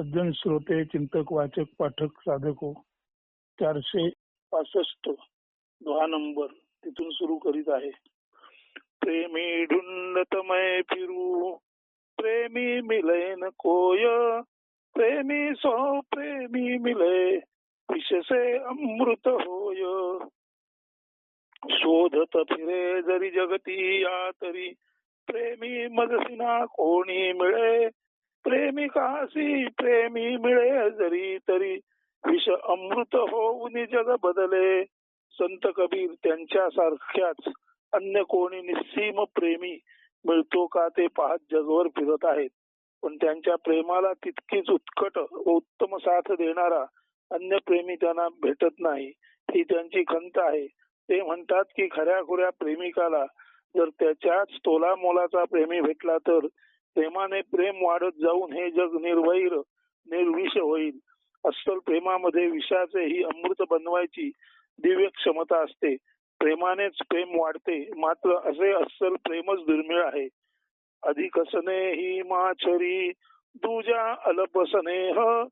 सज्जन श्रोते चिंतक वाचक पाठक साधको हो. चारशे पासष्ट दहा नंबर तिथून सुरू करीत आहे. प्रेमी ढुंडतमय फिरू. प्रेमी मिलय न कोय. प्रेमी सो प्रेमी मिलय. विषसे अमृत होय. शोधत फिरे जरी जगती या तरी. प्रेमी मजसिना कोणी मिळे प्रेमिकासी प्रेमी मिळे जरी तरी. विष अमृत होऊन जग बदले. संत कबीर त्यांच्या सारख्याच अन्य कोणी निस्सीम प्रेमी मिळतो का ते पाहत जगभर फिरत आहेत. पण त्यांच्या प्रेमाला तितकीच उत्कट व उत्तम साथ देणारा अन्य प्रेमी त्यांना भेटत नाही. ही त्यांची खंत आहे. ते म्हणतात की खऱ्या खुऱ्या प्रेमिकाला जर त्याच्याच तोला मोलाचा प्रेमी भेटला तर प्रेमाने प्रेम वाढत जाऊन हे जग निर्वैर निर्विष होईल. अस्सल प्रेमामध्ये विषाचे ही अमृत बनवायची दिव्य क्षमता असते. प्रेमानेच प्रेम वाढते मात्र असे अस्सल प्रेमच दुर्मिळ आहे. अधिकसने ही माछरी दुजा अलप स्नेह.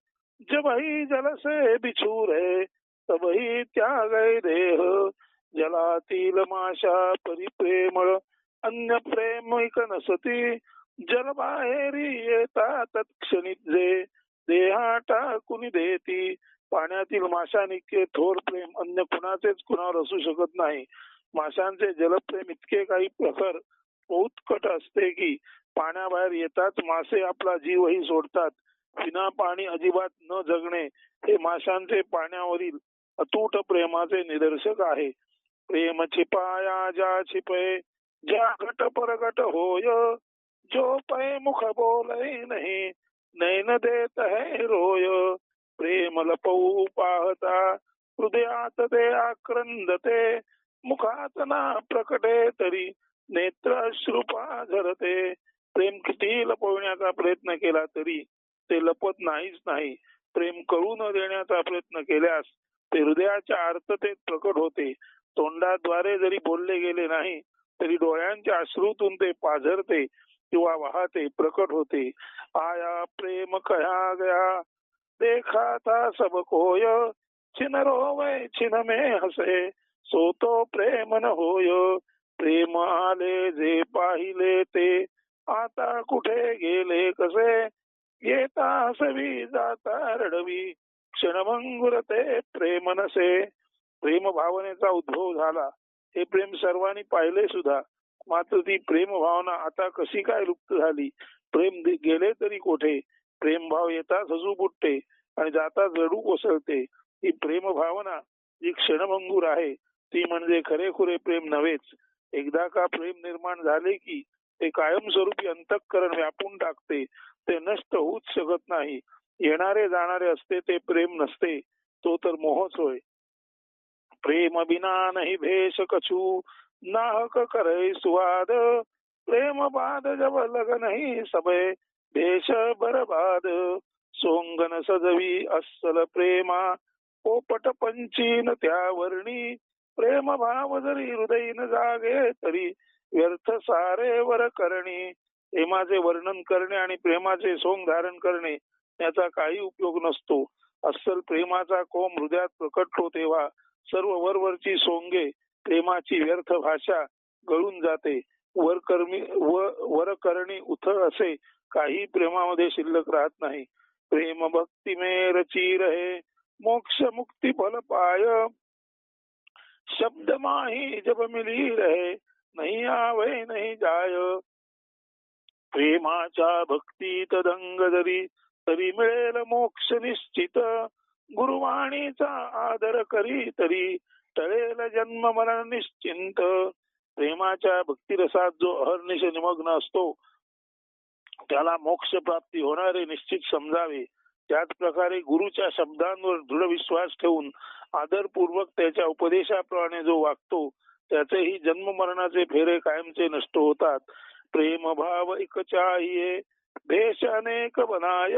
जबही जलसे बिछूर है तबही त्याग देह. जलातील माशा परिप्रेमळ अन्य प्रेमिक नसती जलबाहेरी येता जे देहाटा कुणी देती. पाण्यातील माशानिके थोर प्रेम अन्य कुणाचेच कुणावर असू शकत नाही. माशांचे जलप्रेम इतके काही प्रखर उत्कट असते की पाण्याबाहेर येताच मासे आपला जीवही सोडतात. विना पाणी अजिबात न जगणे हे माशांचे पाण्यावरील अतूट प्रेमाचे निदर्शक आहे. प्रेम छिपाया ज्या छिपे ज्या घट परगट होय जो पै मुख बोलय नाही नैन देत है रोय। प्रेम लपवू पाहता हृदयात ते आक्रंदते मुखात ना प्रकटे तरी नेत्र श्रुपा झरते। प्रेम किती लपवण्याचा प्रयत्न केला तरी ते लपत नाहीच नाही. प्रेम करू न देण्याचा प्रयत्न केल्यास ते हृदयाच्या आर्ततेत प्रकट होते. तोंडाद्वारे जरी बोलले गेले नाही तरी डोळ्यांच्या अश्रूतून ते पाझरते. किंवा वाहते प्रकट होते. आया प्रेम कया गया देखा था सब कोय. छिन रोवय छिन में हसे सो तो प्रेम न होय. प्रेम आले जे पाहिले ते आता कुठे गेले कसे? येता हसवी जाता रडवी. क्षणभंगुर ते प्रेम नसे. प्रेम भावनेचा उद्भव झाला. हे प्रेम सर्वांनी पाहिले सुद्धा. मात्र ती प्रेम भावना आता कशी काय लुप्त झाली? प्रेम गेले तरी कोठे? प्रेम भाव येताच हजू बुटते आणि जाताच रडू कोसळते. ही प्रेम भावना जी क्षणभंगूर आहे ती म्हणजे खरेखुरे प्रेम नव्हेच. एकदा का प्रेम निर्माण झाले की ते कायमस्वरूपी अंतःकरण व्यापून टाकते. ते नष्ट होऊच शकत नाही. येणारे जाणारे असते ते प्रेम नसते. तो तर मोहच होय. प्रेम बिना नाही भेष कछू. नाहक करे सुवाद प्रेम बाद जब लग नहीं सबे देश बरबाद। सोंगन सजवी अस्सल प्रेमा पोपट पंचीन त्या वर्णी प्रेम भाव जरी हृदय न जागे तरी व्यर्थ सारे वर करणी। प्रेमाचे वर्णन करणे आणि प्रेमाचे सोंग धारण करणे याचा काही उपयोग नसतो। अस्सल प्रेमाचा कोम हृदयात प्रकटतो तेव्हा सर्व वरवरची सोंगे प्रेमाची व्यर्थ भाषा गळून जाते. वरकर्मी व वरकरणी उथ असे काही प्रेमामध्ये शिल्लक राहत नाही. प्रेम भक्ती मे रची रहे मोक्ष मुक्ती फल पाय. शब्द माही जब मिली रहे नाही आवे नाही जाय. प्रेमाच्या भक्ती तदंग जरी तरी मिळेल मोक्ष निश्चित. गुरुवाणीचा आदर करी तरी टळेल जन्म मरण निश्चिंत. प्रेमाच्या भक्तिरसात जो अहर्निश निमग्न असतो त्याला मोक्ष प्राप्ती होणारे निश्चित समजावे. त्याच प्रकारे गुरुच्या शब्दांवर दृढ विश्वास ठेवून आदरपूर्वक त्याच्या उपदेशाप्रमाणे जो वागतो त्याचेही जन्म मरणाचे फेरे कायमचे नष्ट होतात. प्रेम भाव एक चाहिए भेष अनेक बनाय.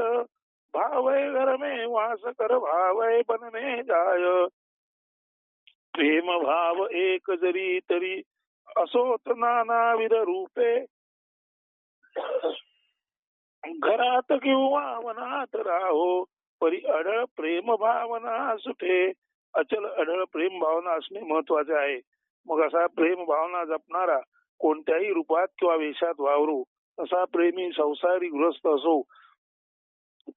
भावय घर में वास कर भावय बनने जाय. प्रेम भाव एक जरी तरी असोत नानाविध रूपे. घरात किंवा वनात राहो परी अडळ प्रेम भावना सुटे अचल अडळ प्रेम भावना असणे महत्त्वाचे आहे. मग असा प्रेम भावना जपणारा कोणत्याही रूपात किंवा वेशात वावरू. असा प्रेमी संसारी गृहस्थ असो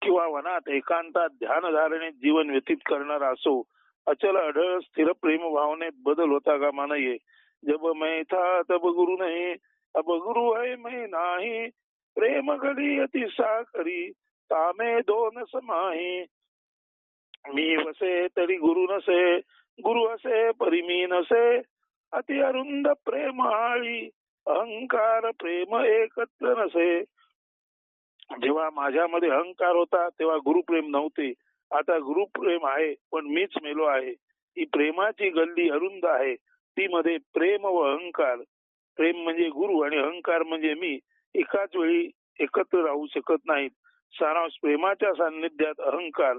किंवा वनात एकांतात ध्यान धारणेत जीवन व्यतीत करणारा असो. अचल अढळ स्थिर प्रेम भावने बदल होता कामा नये. जब मैं था तब गुरु नाही अब गुरु है मैं नाही. प्रेम घडी अति साखरी तामे दोन समाही. मी वसे तरी गुरु नसे गुरु असे परी मी नसे. अति अरुंद प्रेम आळी अहंकार प्रेम एकत्र नसे. जेव्हा माझ्यामध्ये अहंकार होता तेव्हा गुरुप्रेम नव्हते. आता गुरुप्रेम आहे पण मीच मेलो आहे. ही प्रेमाची गल्ली अरुंद आहे. ती मध्ये प्रेम व अहंकार. प्रेम म्हणजे गुरु आणि अहंकार म्हणजे मी. एकाच वेळी एकत्र राहू शकत नाहीत. सारांश प्रेमाच्या सान्निध्यात अहंकार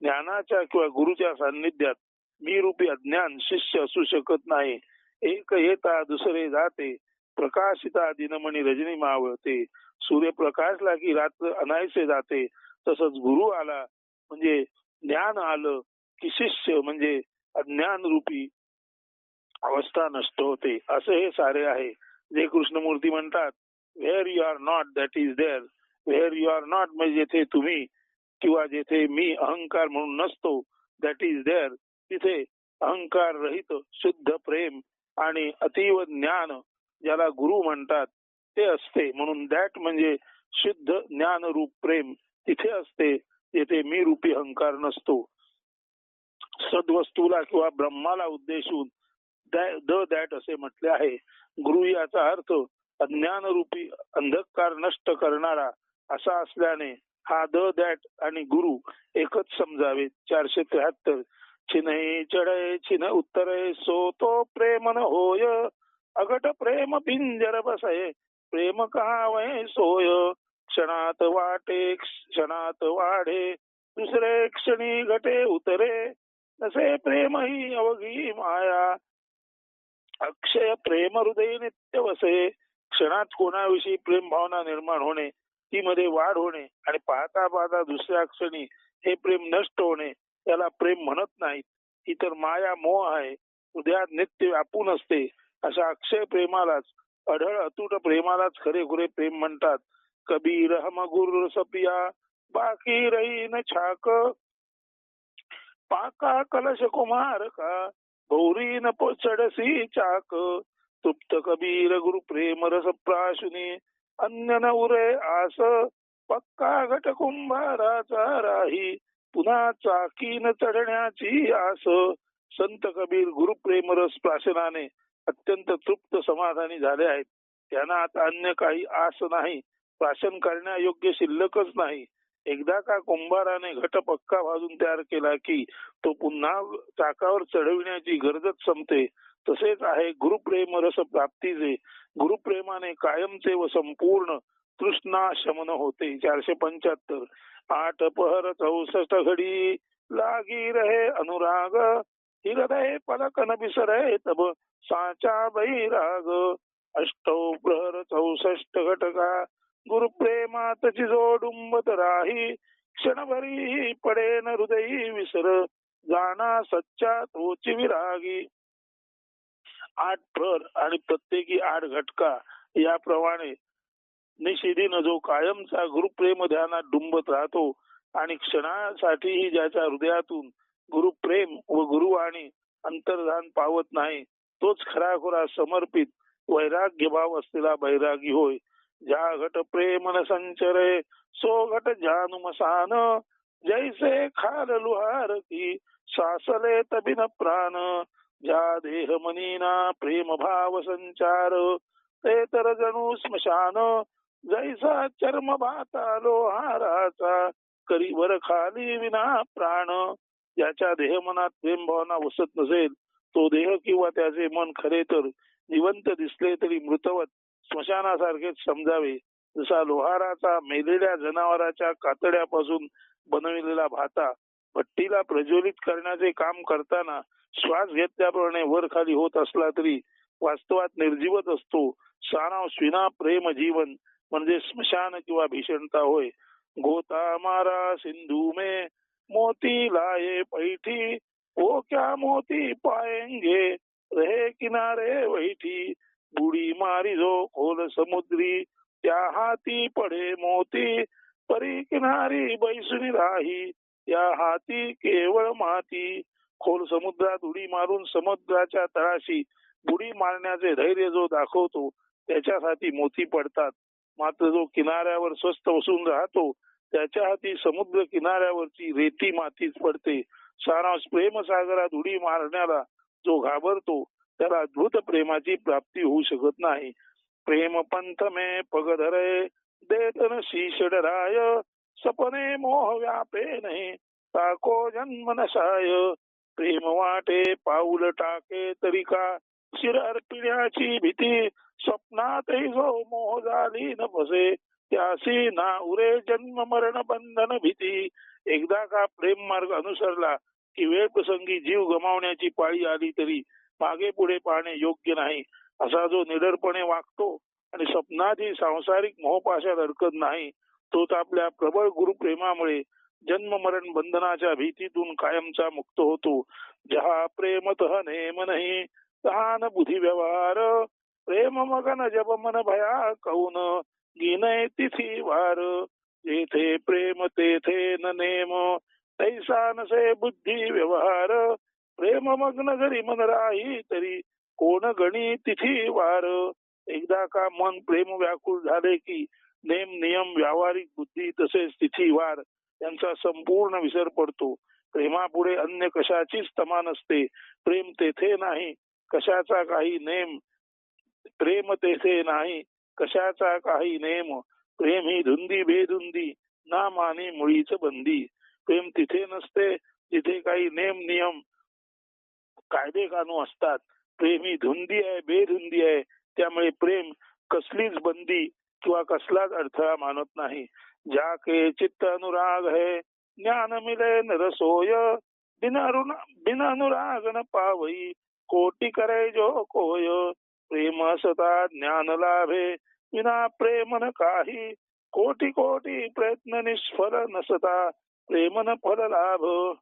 ज्ञानाच्या किंवा गुरुच्या सान्निध्यात मी रूपी अज्ञान शिष्य असू शकत नाही. एक येता दुसरे जाते. प्रकाशिता दिनमणी रजनी मावळते. सूर्यप्रकाशला की रात्र अनायसे जाते. तसंच गुरु आला म्हणजे ज्ञान आलं की शिष्य म्हणजे अज्ञान रूपी अवस्था नष्ट होते. असं हे सारे आहे. जे कृष्णमूर्ती म्हणतात where you are not that is there where you are not म्हणजे जेथे तुम्ही किंवा जेथे मी अहंकार म्हणून नसतो दॅट इज देअर तिथे अहंकार रहित शुद्ध प्रेम आणि अतीव ज्ञान ज्याला गुरु म्हणतात ते असते. म्हणून दॅट म्हणजे शुद्ध ज्ञान रूप प्रेम तिथे असते. तेथे मी रूपी अहंकार नसतो. सद्वस्तूला किंवा ब्रह्माला उद्देशून द दॅट असे म्हटले आहे. गुरु याचा अर्थ अज्ञान रूपी अंधकार नष्ट करणारा असा असल्याने हा द दॅट आणि गुरु एकच समजावे. चारशे त्र्याहत्तर. चिन्हे चढय चिन्ह उत्तरे सो तो प्रेम न होय. अगट प्रेम पिंजर बसय. प्रेम कहावय सोय. क्षणात वाटे क्षणात वाढे. दुसरे क्षणी घटे उतरे. नसे प्रेम ही अवघी माया. अक्षय प्रेम हृदय नित्य वसे. क्षणात कोणाविषयी प्रेम भावना निर्माण होणे ती मध्ये वाढ होणे आणि पाहता पाहता दुसऱ्या क्षणी हे प्रेम नष्ट होणे त्याला प्रेम म्हणत नाहीत. ही तर माया मोह आहे. उद्यात नित्य व्यापून असते. अशा अक्षय प्रेमालाच अढळ अतूट प्रेमालाच खरे खुरे प्रेम म्हणतात. कबीर हम गुर सपिया बाकी रही न छाक। पाका कलश कुमार का भौरी न चढसी चाक। तृप्त कबीर गुरु प्रेम रस प्राशुनी अन्य न उरे आस। पक्का घट कुंभाराचा राही पुन्हा चाकी न चढण्याची आस। संत कबीर गुरु प्रेम रस प्राशनाने अत्यंत तृप्त समाधानी झाले आहेत. त्यांना आता अन्य काही आस नाही. प्राशन करण्यायोग्य शिल्लकच नाही. एकदा का कुंभाराने घट पक्का भाजून तयार केला की तो पुन्हा चाकावर चढविण्याची गरजच संपते. तसेच आहे गुरुप्रेम रस प्राप्तीचे. गुरुप्रेमाने कायमचे व संपूर्ण तृष्णा शमन होते. चारशे पंच्याहत्तर. आठ पहर चौसष्ट घडी. लागी रहे अनुराग. हिरदय पलक न बिसरे तब साचा बैराग. अष्टौ प्रहर चौसष्ट घटका. गुरुप्रेमात जोडुंबत राही क्षणभरी पडेन हृदयी विसर जाणा सच्चा तोची विरागी. आठ प्रहर आणि प्रत्येकी आठ घटका याप्रमाणे निशिदीनं जो कायमचा गुरुप्रेम ध्यानात डुंबत राहतो आणि क्षणासाठीही ज्याच्या हृदयातून गुरुप्रेम व गुरु आणि अंतर्धान पावत नाही तोच खराखुरा समर्पित वैराग्य भाव असलेला बैरागी होय. ज्या घट प्रेम न संचरे सो घट जानुमसान। जैसे खाल लुहार की सासले तबिन प्राण। ज्या देह मनीना प्रेम भाव संचार। ते तर जणू स्मशान। जैसा चर्म भाता लोहाराचा करी वर खाली विना प्राण। ज्याच्या देह मनात प्रेम भावना वसत नसेल तो देह किंवा त्याचे मन खरे तर जिवंत दिसले तरी मृतवत स्मशानासारखेच समजावे. जसा लोहाराचा मेलेल्या जनावराच्या कातड्यापासून बनविलेला भाता भट्टीला प्रज्वलित करण्याचे काम करताना श्वास घेतल्याप्रमाणे वर खाली होत असला तरी वास्तवात निर्जीवत असतो. सारांश स्विना प्रेम जीवन म्हणजे स्मशान किंवा भीषणता होय. गोता मारा सिंधू मे मोती लाये पैठी. वो क्या मोती पाएंगे रहे किनारे वैठी. बुडी मारी जो खोल समुद्री त्या हाती पडे मोती. परी किनारी बैसुनी राही या हाती केवळ माती. खोल समुद्रात उडी मारून समुद्राच्या तळाशी बुडी मारण्याचे धैर्य जो दाखवतो त्याच्यासाठी मोती पडतात. मात्र जो किनाऱ्यावर स्वस्त बसून राहतो त्याच्या हाती समुद्र किनाऱ्यावरची रेती मातीच पडते. सारांश प्रेमसागरात उडी मारण्याला जो घाबरतो त्याला अद्भुत प्रेमाची प्राप्ती होऊ शकत नाही. प्रेम पंथ मे पगधरे देतन शीश डराय सपने मोह व्यापे नाही ताको जन्म नसाय प्रेम वाटे पाऊल टाके तरी का शिर अर्पिण्याची भीती स्वप्नातही जो मोह झाली न फसे त्यासी ना उरे जन्म मरण बंधन भीती. एकदा का प्रेम मार्ग अनुसरला की वेळ प्रसंगी जीव गमावण्याची पाळी आली तरी मागे पुढे पाहणे योग्य नाही असा जो निडरपणे वागतो आणि स्वप्नातही सांसारिक मोहपाशात अडकत नाही तोच आपल्या प्रबळ गुरुप्रेमामुळे जन्म मरण बंधनाच्या भीतीतून कायमचा मुक्त होतो. जहा प्रेम तह नेम नाही तहान बुधी व्यवहार प्रेम मगन जप मन भया कौन गिनय तिथी वार जेथे प्रेम तेथे न नेम तैसा नसे बुद्धी व्यवहार प्रेम मग्न जरी मन राही तरी कोण गणी तिथी वार? एकदा का मन प्रेम व्याकुळ झाले की नेम नियम व्यावहारिक बुद्धी तसेच तिथी वार? यांचा संपूर्ण विसर पडतो. प्रेमापुढे अन्य कशाचीच तमा नसते. प्रेम तेथे नाही कशाचा काही नेम? प्रेम तेथे नाही कशाचा काही नेम? प्रेम ही धुंदी बेधुंदी ना माने मुळीच बंदी. प्रेम तिथे नसते जिथे काही नेम नियम कायदे कानू असतात. प्रेम ही धुंदी आहे बेधुंदी आहे. त्यामुळे प्रेम कसलीच बंदी किंवा कसलाच अडथळा मानत नाही. ज्या के चित्त अनुराग है ज्ञान मिले न रसोय बिना अनुराग न पावई कोटी करे जो कोय. प्रेम सता ज्ञान लाभे विना प्रेम न काही. कोटी कोटी प्रयत्न निष्फल नसता प्रेम न फल लाभ.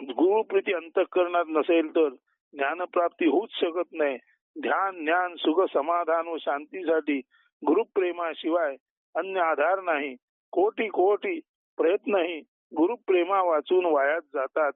गुरुप्रीती अंतःकरणात नसेल तर ज्ञानप्राप्ती होऊच शकत नाही. ध्यान ज्ञान सुख समाधान व शांतीसाठी गुरुप्रेमाशिवाय अन्य आधार नाही. कोटी कोटी प्रयत्नही गुरुप्रेमा वाचून वायात जातात.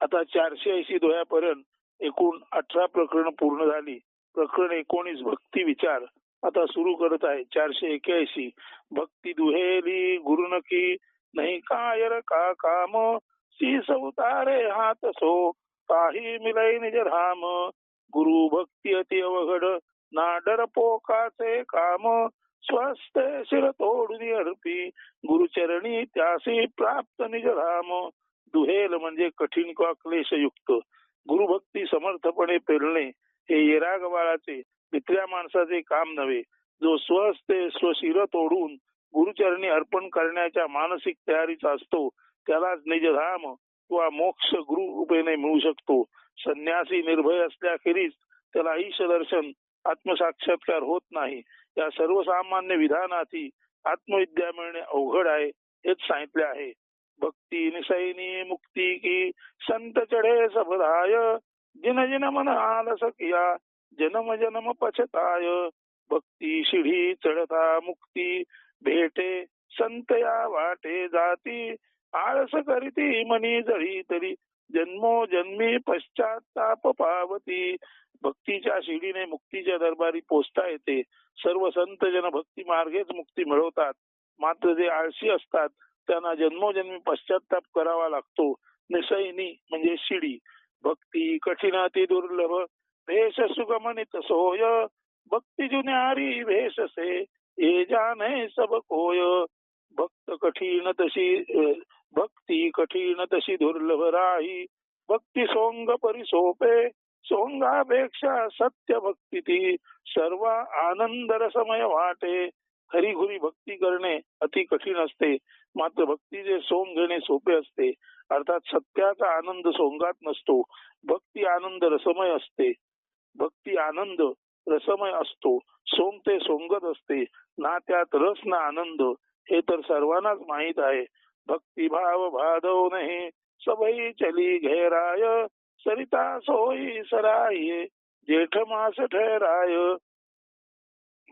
आता चारशे ऐंशी दोह्यापर्यंत एकूण अठरा प्रकरण पूर्ण झाली. प्रकरण एकोणीस भक्ती विचार आता सुरू करत आहे. चारशे एक्याऐंशी. भक्ती दुहेली गुरुनकी नाही कायर का काम सीस उतारे हात सो काही मिलई निज राम गुरु भक्ती अति अवघड नाडर पोकाचे काम स्वस्त शिर तोडून अर्पी गुरुचरणी त्यासी प्राप्त निज राम दुहेल म्हणजे कठीण किंवा क्लेशयुक्त। गुरुभक्ती समर्थपणे पेरणे हे येराग बाळाचे मित्र्या माणसाचे काम नव्हे। जो स्वस्ते स्वशिर तोडून गुरुचरणी अर्पण करण्याच्या मानसिक तयारीचा असतो त्यालाच निजधाम किंवा मोक्ष गुरु रूपेने मिळू शकतो. संन्यासी निर्भय असल्याखेरीज त्याला ईश दर्शन आत्मसाक्षात्कार होत नाही. या सर्वसामान्य विधानाची आत्मविद्या मिळणे अवघड आहे हेच सांगितले आहे. भक्ती निसैनी मुक्ती की संत चढे सफलाय जिन जिन मन आलस किया जनम जनम पछताय. भक्ती शिढी चढता मुक्ती भेटे संत या वाटे जाती. आळस करीती मनी जळी तरी. जन्मो जन्मी पश्चाताप पावती. भक्तीच्या शिडीने मुक्तीच्या दरबारी पोचता येते. सर्व संत जन भक्ती मार्गेच मुक्ती मिळवतात. मात्र जे आळशी असतात त्यांना जन्मोजन्मी पश्चाताप करावा लागतो. निसैनी म्हणजे शिडी. भक्ती कठीण अति दुर्लभ. भेष सुगमनित सोय. भक्ती जुन्यारी भेष से ये जाने सब कोय। भक्त कठीण तशी भक्ती कठीण तशी दुर्लभ राही। भक्ती सोंग परिसोपे सोंगापेक्षा सत्य भक्ती ती। सर्व आनंद रसमय वाटे। हरिघुरी भक्ती करणे अति कठीण असते। मात्र भक्तीचे सोंग घेणे सोपे असते अर्थात सत्याचा आनंद सोंगात नसतो। भक्ती आनंद रसमय असते। भक्ती आनंद रसमय असतो. सोंगते सोंगत असते. ना त्यात रस ना आनंद. हे तर सर्वांनाच माहीत आहे. भक्तिभाव भादव नाही. सबई चली घेराय. सरिता सोयी सराय. जेठ मास ठहराय.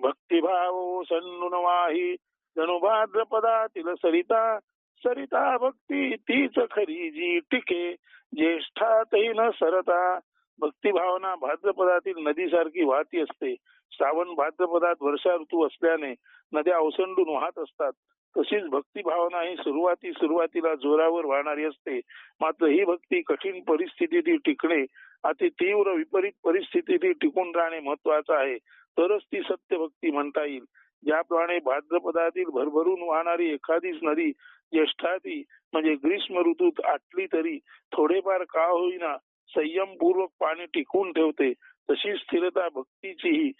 भक्तिभाव सन्नुनवाही वाही. जनुभाद्रपदातील सरिता. सरिता भक्ती तीच खरी जी टिके. ज्येष्ठातही न सरता. भक्तिभावना भाद्रपदातील नदीसारखी वाहती असते. श्रावण भाद्रपदात वर्षा ऋतू असल्याने नद्या ओसंडून वाहत असतात. तशीच भक्ती भावना ही सुरुवाती सुरुवातीला जोरावर वाहणारी असते. मात्र ही भक्ती कठीण परिस्थितीतील टिकणे अति तीव्र विपरीत परिस्थितीतील टिकून राहणे महत्वाचं आहे. तरच ती सत्य भक्ती म्हणता येईल. ज्याप्रमाणे भाद्रपदातील भरभरून वाहणारी एखादीच नदी ज्येष्ठाती म्हणजे ग्रीष्म ऋतूत आटली तरी थोडेफार का होईना संयमपूर्वक पाणी टिकवून ठेवते तशी स्थिरता भक्तीचीही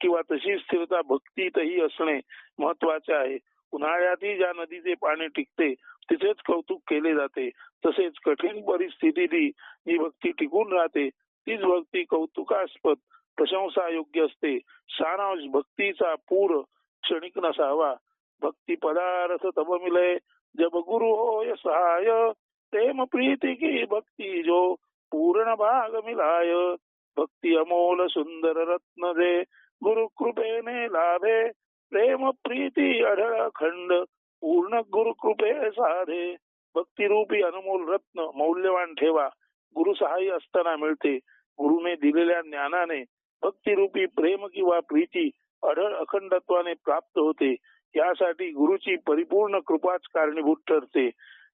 किंवा तशी स्थिरता भक्तीतही असणे महत्त्वाचे आहे. उन्हाळ्यातही ज्या नदीचे पाणी टिकते तिथेच कौतुक केले जाते. तसेच कठीण परिस्थितीत जी भक्ती टिकून राहते तीच भक्ती कौतुकास्पद प्रशंसा योग्य असते. सारांश भक्तीचा पूर क्षणिक नसावा. भक्ती पदार्थ तब मिले जब गुरु होय सहाय प्रेम प्रीती की भक्ती जो पूर्ण भाग मिलाय भक्ती अमोल सुंदर रत्न दे गुरु कृपेने लाभे। प्रेम प्रीती अढळ खंड पूर्ण गुरु कृपे साधे। भक्तिरूपी अनमोल रत्न मौल्यवान ठेवा। गुरु सहाय्य असताना मिळते। गुरुने दिलेल्या ज्ञानाने भक्तिरूपी प्रेम किंवा प्रीती अढळ अखंडत्वाने प्राप्त होते। यासाठी गुरुची परिपूर्ण कृपाच कारणीभूत ठरते।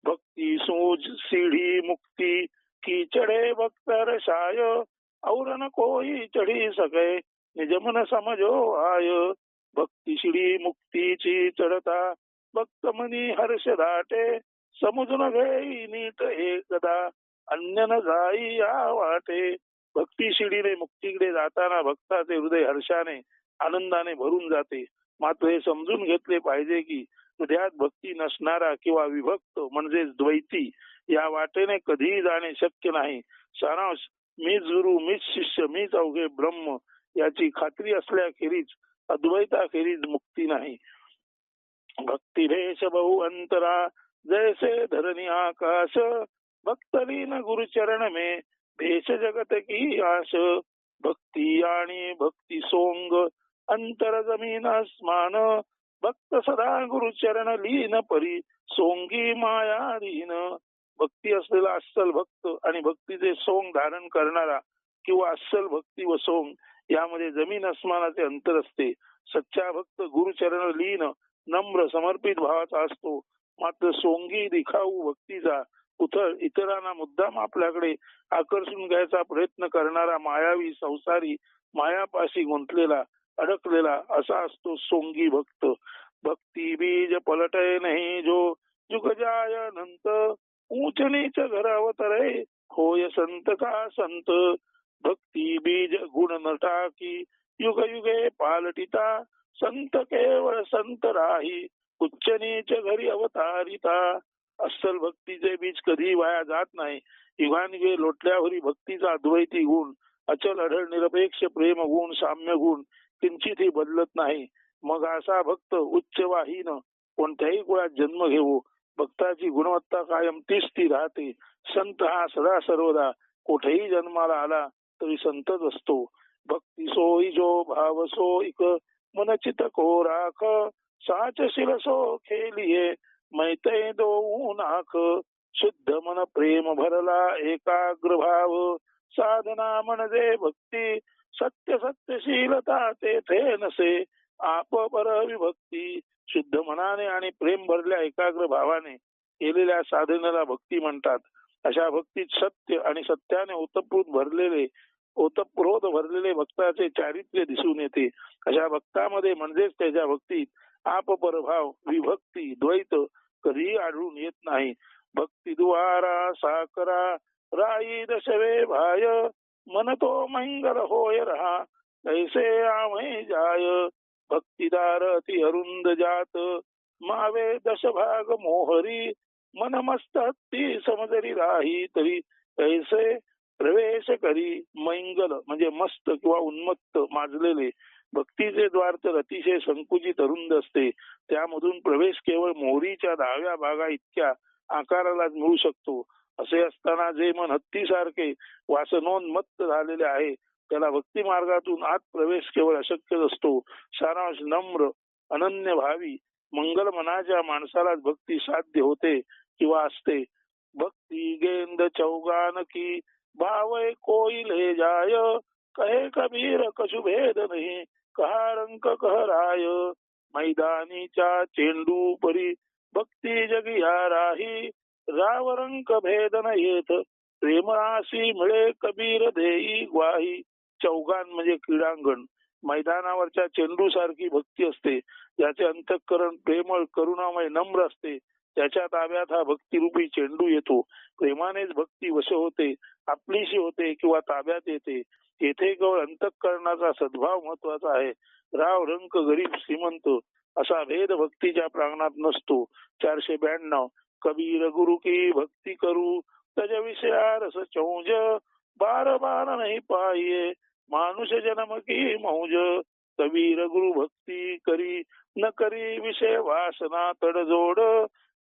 भक्ती सूज सीढी मुक्ती की चढे भक्त रसाय और न कोई चढी सके। निज निजमन समजो आय भक्ती शिडी मुक्तीची चढता। भक्त मनी हर्ष दाटे समुद्र घेई नीट एकदा। अन्य न जाई या वाटे भक्ती शिडीने मुक्तीकडे जाताना भक्ताचे हृदय हर्षाने आनंदाने भरून जाते। मात्र हे समजून घेतले पाहिजे की हृदयात भक्ती नसणारा किंवा विभक्त म्हणजेच द्वैती या वाटेने कधीही जाणे शक्य नाही. सारांश मीच गुरु मीच शिष्य मीच अवघे ब्रह्म याची खात्री असल्याखेरीज अद्वैताखेरीज मुक्ती नाही. भक्ती भेष बहु अंतरा जैसे धरणी आकाश भक्तलीन गुरुचरण में भेष जगत की आश भक्ती आणि भक्ती सोंग अंतर जमीन स्मान भक्त सदा गुरुचरण लीन परी सोंगी मायाधीन भक्ती असलेला अस्सल भक्त आणि भक्तीचे सोंग धारण करणारा किंवा अस्सल भक्ती व सोंग यामध्ये जमीन अस्मानाचे अंतर असते. सच्चा भक्त गुरुचरण लीन नम्र समर्पित भावाचा असतो. मात्र सोंगी दिखाऊ भक्तीचा उथळ इतरांना मुद्दाम आपल्याकडे आकर्षून घ्यायचा प्रयत्न करणारा मायावी संसारी मायापाशी गुंतलेला अडकलेला असा असतो सोंगी भक्त. भक्ती बीज पलटय नाही जो जुग जाय नंत ऊंच नीच घर होय संत का संत? भक्ती बीज गुण न टाकी. युग युगे पालटिता. संत केवळ संत राही. उच्च नीच घरी अवतारिता. अस्सल भक्तीचे बीज कधी वाया जात नाही. युगानिगे लोटल्यावरी भक्तीचा अद्वैती गुण. अचल अढळ निरपेक्ष प्रेम गुण साम्य गुण किंचितही बदलत नाही. मग असा भक्त उच्च वाहीन कोणत्याही कुळात जन्म घेऊ भक्ताची गुणवत्ता कायम तीच ती राहते. संत हा सदा सर्वदा कुठेही जन्माला आला तरी संतच असतो. भक्ती सोयी जो भाव सोईक मनचित को राख. साच शिरसो खेलिये मैते दो नाख शुद्ध मन प्रेम भरला एकाग्र भाव. साधना म्हणजे भक्ती सत्य सत्यशीलता तेथे नसे. आपपर विभक्ती शुद्ध मनाने आणि प्रेम भरल्या एकाग्र भावाने केलेल्या साधनेला भक्ती म्हणतात. अशा भक्तीत सत्य आणि सत्याने ओतप्रोत भरलेले ओतप्रोत भरलेले भक्ताचे चारित्र्य दिसून येते. अशा भक्तामध्ये म्हणजेच त्याच्या भक्तीत आप परभाव विभक्ती द्वैत कधीही आढळून येत नाही. भक्ती दुवारा साकरा राई दशवे भाय मनतो मंगल होय रहा कैसे आमय जाय? भक्तिदार अति अरुंद जात मावे दशभाग मोहरी मनमस्त हत्ती समजरी राही तरी ऐसे प्रवेश करी मैंगल म्हणजे मस्त किंवा उन्मत्त माजलेले. भक्तीचे द्वार तर अतिशय संकुचित अरुंद असते. त्यामधून प्रवेश केवळ मोहरीच्या दहाव्या भागा इतक्या आकारालाच मिळू शकतो. असे असताना जे मन हत्तीसारखे वासनोन्मत्त झालेले आहे त्याला भक्ती मार्गातून आत प्रवेश केवळ अशक्य असतो. सारांश नम्र अनन्य भावी मंगल मनाच्या माणसालाच भक्ती साध्य होते किंवा असते. भक्ती गेंद चौगान की भावय कोईल हे जाय. कहे कबीर कशु भेद नाही कहा रंक कह राय. मैदानीच्या चेंडू परी भक्ती जगिया राही. राव रंक भेद न येत प्रेमासी मिळे कबीर देई ग्वाही. चौगान म्हणजे क्रीडांगण. मैदानावरच्या चेंडू सारखी भक्ती असते. ज्याचे अंतःकरण प्रेमळ करुणामय नम्र असते. त्याच्या ताब्यात हा भक्तिरूपी चेंडू येतो. प्रेमानेच भक्ती वश होते आपलीशी होते किंवा ताब्यात येते. येथे केवळ अंतःकरणाचा सद्भाव महत्त्वाचा आहे. राव रंक गरीब श्रीमंत असा भेद भक्तीच्या प्रांगणात नसतो. चारशे ब्याण्णव. कबीर गुरु की भक्ती करू. त्याच्या विषया रस चौज. बार बार नाही पाहिये. मानुष जन्म की मौज कबीर गुरु भक्ती करी न करी विषय वासना तडजोड.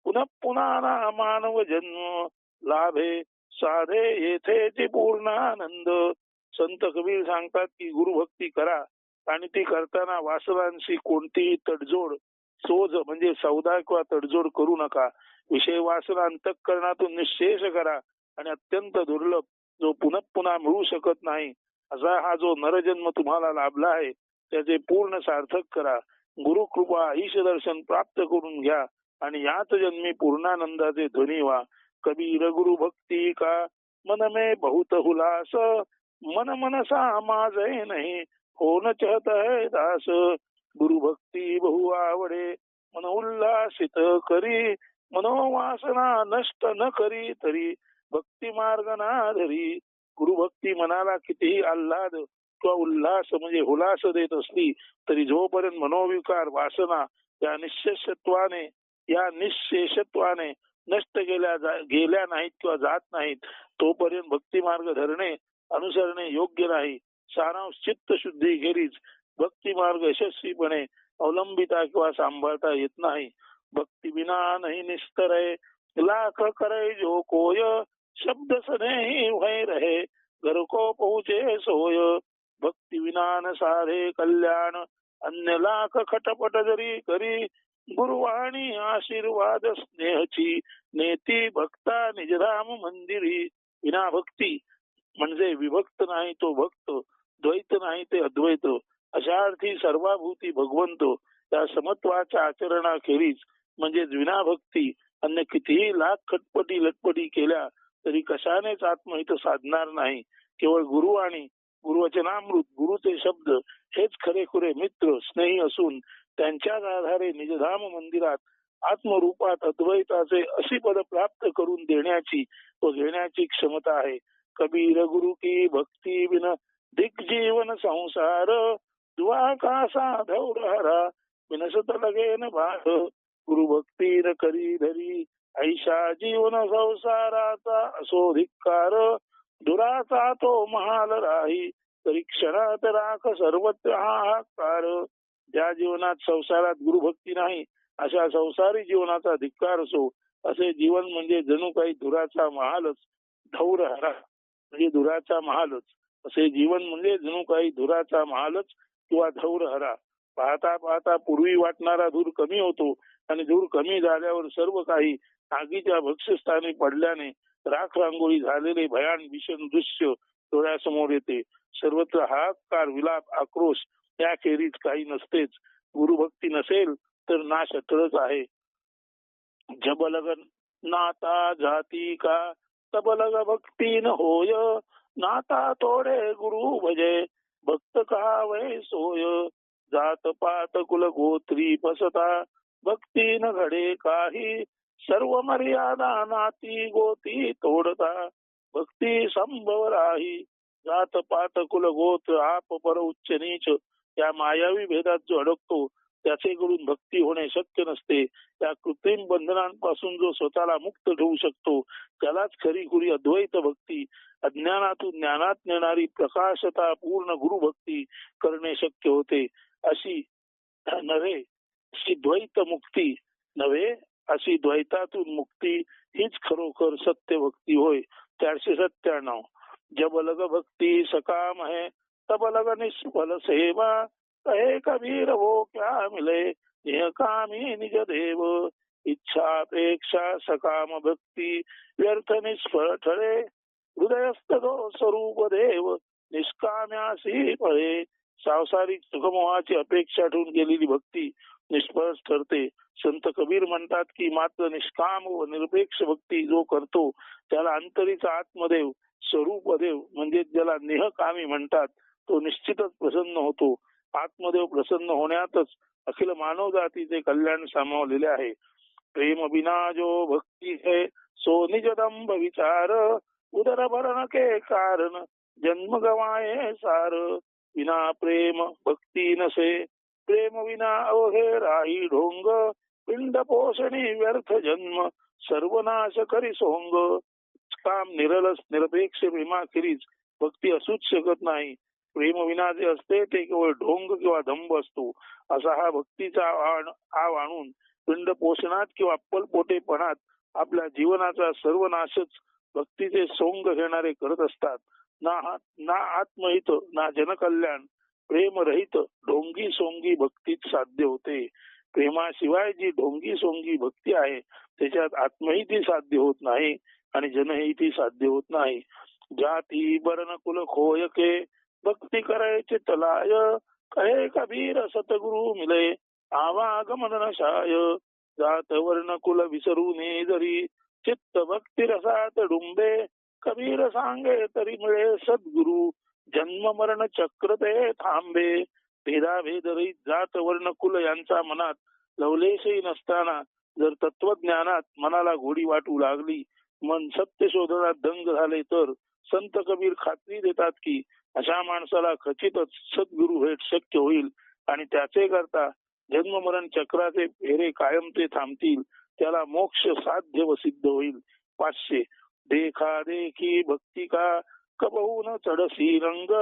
पुन्हा पुन्हा ना मानव जन्म लाभे साधे येथे पूर्ण आनंद. संत कबीर सांगतात की गुरुभक्ती करा आणि ती करताना वासनांशी कोणतीही तडजोड सोज म्हणजे सौदा किंवा तडजोड करू नका. विषय वासना निश्चेष निशेष करा आणि अत्यंत दुर्लभ जो पुन्हा पुन्हा मिळू शकत नाही. असा हा जो नरजन्म तुम्हाला लाभला आहे त्याचे पूर्ण सार्थक करा. गुरु कृपा ईश दर्शन प्राप्त करून घ्या आणि याच जन्मी पूर्णानंदाचे ध्वनी व्हा. कबीर गुरु भक्ती का? मन मे बहुत हुलास. मन मनसा माझ नाही. होन चहत है दास. गुरु भक्ती बहु आवडे. मन उल्लासित करी. मनोवासना नष्ट न करी तरी. भक्ती मार्ग ना धरी. गुरुभक्ती मनाला कितीही आल्हाद किंवा उल्हास म्हणजे हुलास देत असली तरी जोपर्यंत मनोविकार वासना या निश्चेषत्वाने या निशेषत्वाने नष्ट केल्या गेल्या नाहीत किंवा जात नाहीत तोपर्यंत भक्ती मार्ग धरणे अनुसरणे योग्य नाही. सारांश चित्त शुद्धी खेरीज भक्ती मार्ग यशस्वीपणे अवलंबिता किंवा सांभाळता येत नाही. भक्ती विना नाही निस्तर लाख करे जो कोय शब्द स्नेही भय रहे घर को पहुँचे सोय। भक्ति विनान सारे कल्याण अन्य लाख खटपट जरी करी गुरुवाणी आशीर्वाद स्नेहची नेती भक्ता निजधाम मंदिरी विना भक्ती। म्हणजे विभक्त नाही तो भक्त द्वैत नाही ते अद्वैत। अशा अर्थी सर्वाभूती भगवंत त्या समत्वाच्या आचरणाखेरीज म्हणजे विना भक्ती अन्य कितीही लाख खटपटी लटपटी केल्या तरी कशानेच आत्महित साधणार नाही. केवळ गुरु आणि गुरुवचनामृत गुरुचे शब्द हेच खरेखुरे मित्र स्नेही असून त्यांच्याच आधारे निजधाम मंदिरात आत्मरूपात अद्वैताचे अशी पद प्राप्त करून देण्याची व घेण्याची क्षमता आहे. कबीर गुरु की भक्ती बिन दिग्जीवन संसार दुआ साधौर हरा बिनसत लगेन भाग गुरु भक्ती न करी धरी ऐशा जीवन संसाराचा असो धिक्कार. दुराचा तो महाल राही तरी क्षणात राख सर्वत्र हाकार ज्या जीवनात संसारात गुरुभक्ती नाही अशा संसारी जीवनाचा धिक्कार असो. असे जीवन म्हणजे जणू काही धुराचा महालच धौर हरा म्हणजे धुराचा महालच. असे जीवन म्हणजे जणू काही धुराचा महालच किंवा धौर हरा. पाहता पाहता पूर्वी वाटणारा धूर कमी होतो आणि धूर कमी झाल्यावर सर्व काही आगीच्या भक्षस्थानी पडल्याने राख रांगोळी झालेले भयान भीषण दृश्य डोळ्यासमोर येते. सर्वत्र हाकार विलाप आक्रोश याखेरीज काही नसतेच. गुरुभक्ती नसेल तर नाश अटळच आहे. जबलगन नाता जाती का? तबलग भक्ती न होय. नाता तोडे गुरु भजे. भक्त का वय सोय? जात पात कुल गोत्री पसता भक्ती न घडे काही. सर्व मर्यादा नाती गोती तोडता. भक्ती संभव राही. जात पात कुल गोत्र आप पर उच्च नीच. या मायावी भेदात जो अडकतो त्याचे कडून भक्ती होणे शक्य नसते. त्या कृत्रिम बंधनांपासून जो स्वतःला मुक्त ठेवू शकतो त्यालाच खरी खुरी अद्वैत भक्ती. अज्ञानातून ज्ञानात नेणारी प्रकाशता पूर्ण गुरु भक्ती करणे शक्य होते. अशी नव्हे अशी द्वैत मुक्ती नव्हे अशी द्वैतातून मुक्ती हीच खरोखर सत्य भक्ती होय चारशे सत्त्याण्णव जब लग भक्ती सकाम है तब लग निष्फल सेवा कहे कबीर हो क्या मिले यह कामी निज देव। इच्छा अपेक्षा सकाम भक्ती व्यर्थ निष्फळ ठरे हृदयस्थ स्वरूप देव निष्काम्यासी पळे। सांसारिक सुखमोहाची अपेक्षा ठेवून गेलेली भक्ती निष्फळ ठरते संत कबीर म्हणतात की मात्र निष्काम व निरपेक्ष भक्ती जो करतो त्याला अंतरीचा आत्मदेव स्वरूप देव म्हणजे ज्याला नेहकामी म्हणतात तो निश्चितच प्रसन्न होतो. आत्मदेव प्रसन्न होण्यातच अखिल मानव जातीचे कल्याण सामावलेले आहे. प्रेम बिना जो भक्ती है सो निजदंभ विचार उदर भरण के कारण जन्म गवाये सार. विना प्रेम भक्ती नसे प्रेम विना अवघे राही ढोंग पिंड पोषणी व्यर्थ जन्म सर्वनाश करी सोंग. काम निरलस निरपेक्ष प्रेमा प्रेमाखेरीज भक्ती असूच शकत नाही. प्रेम विना जे असते ते केवळ ढोंग किंवा धंब असतो. असा हा भक्तीचा आव आणून पिंड पोषणात किंवा अप्पलपोटेपणात आपल्या जीवनाचा सर्वनाशच भक्तीचे सोंग घेणारे करत असतात. ना ना आत्महित ना जनकल्याण प्रेमरहित ढोंगी सोंगी भक्तीत साध्य होते. प्रेमाशिवाय जी ढोंगी सोंगी भक्ती आहे त्याच्यात आत्महिती साध्य होत नाही आणि जनहिती साध्य होत नाही. जाती बरण कुल खोयके भक्ती करायचे तलाय कहे कबीर सतगुरु मिले आवागमन नशाय. जात वर्ण कुल विसरून जरी चित्त भक्ती रसात डुंबे कबीर सांगे तरी मिळे सद्गुरु जन्म मरण चक्र ते थांबे. भेदाभेद रहित जात वर्ण कुल यांचा मनात लवलेशही नसताना जर तत्वज्ञानात मनाला गोडी वाटू लागली मन सत्य शोधनात दंग झाले तर संत कबीर खात्री देतात की अशा माणसाला खचितच सद्गुरु भेट शक्य होईल आणि त्याचे करता जन्ममरण चक्राचे फेरे कायम ते थांबतील त्याला मोक्ष साध्य व सिद्ध होईल. पाचशे देखा देखी भक्ती का कबहून चढसी रंग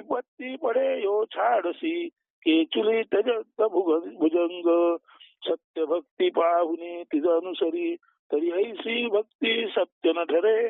बत्ती पडे यो छाडसी केचुली तज भुजंग. सत्य भक्ती पाहुनी तिज अनुसरी तरी ऐसी भक्ती सत्य न ठरे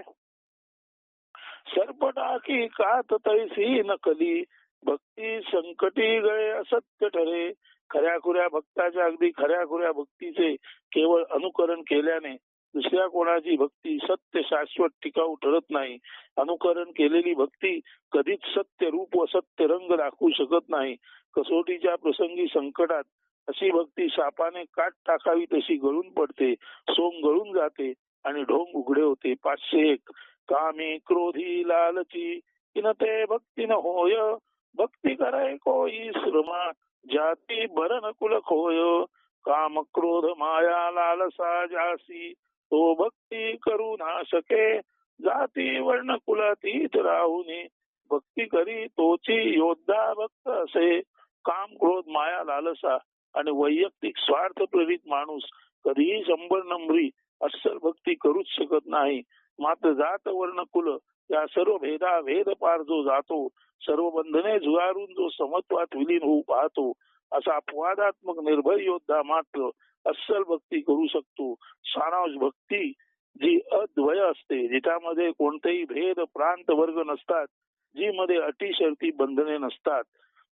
सर्पटाकी कात तैसी नकली भक्ती संकटी गळे असत्य ठरे. खऱ्या खुऱ्या भक्ताच्या अगदी खऱ्या खुऱ्या भक्तीचे केवळ अनुकरण केल्याने दुसऱ्या कोणाची भक्ती सत्य शाश्वत टिकाऊ ठरत नाही. अनुकरण केलेली भक्ती कधीच सत्य रूप व सत्य रंग दाखवू शकत नाही. कसोटीच्या प्रसंगी संकटात अशी भक्ती सापाने काट टाकावी तशी गळून पडते सोम गळून जाते आणि ढोंग उघडे होते. पाचशे एक. कामी क्रोधी लालची किन ते भक्ती न होय. भक्ती कराय कोई श्रमा जाती भरण कुल खोय. काम क्रोध माया लालसा जासी तो भक्ती करू ना शके जाती वर्ण कुलातीत राहुनी भक्ती करी तोची योद्धा भक्त असे. काम क्रोध माया लालसा आणि वैयक्तिक स्वार्थ प्रेरित माणूस कधीही शंभर नंबरी अस्सल भक्ती करूच शकत नाही. मात्र जात वर्ण कुल या सर्व भेदा भेद पार जो जातो सर्व बंधने झुगारून जो समत्वात विलीन होऊ पाहतो असा अपवादात्मक निर्भय योद्धा मात्र अस्सल भक्ती करू शकतो. सारांश भक्ती जी अद्वय असते जिच्यामध्ये कोणतेही भेद प्रांत वर्ग नसतात जी मध्ये अटी शर्ती बंधने नसतात.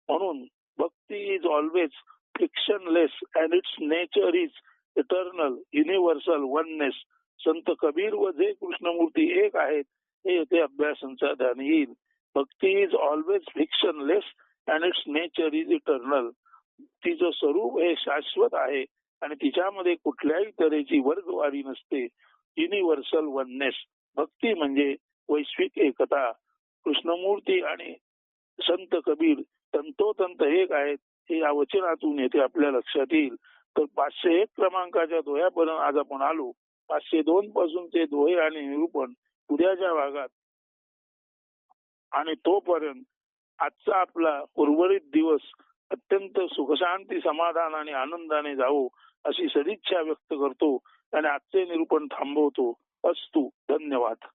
म्हणून bhakti is always frictionless and its nature is eternal universal oneness Sant Kabir व जे कृष्णमूर्ती एक आहेत हे येथे अभ्यासांचा ध्यान येईल. Bhakti is always frictionless and its nature is eternal तिचं स्वरूप हे शाश्वत आहे. आणि तिच्यामध्ये कुठल्याही तऱ्हेची वर्गवारी नसते. युनिव्हर्सल वननेस भक्ती म्हणजे वैश्विक एकता. कृष्णमूर्ती आणि संत कबीर तंतोतंत एक आहेत हे या वचनातून येथे आपल्या लक्षात येईल. तर पाचशे एक क्रमांकाच्या दोह्यापर्यंत आज आपण आलो. पाचशे दोन पासून ते दोहे आणि निरूपण उद्याच्या भागात. आणि तोपर्यंत आजचा आपला उर्वरित दिवस अत्यंत सुखशांती समाधान आणि आनंदाने जावो. अशी सदिच्छा व्यक्त करतो आणि आजचे निरूपण थांबवतो. अस्तु धन्यवाद.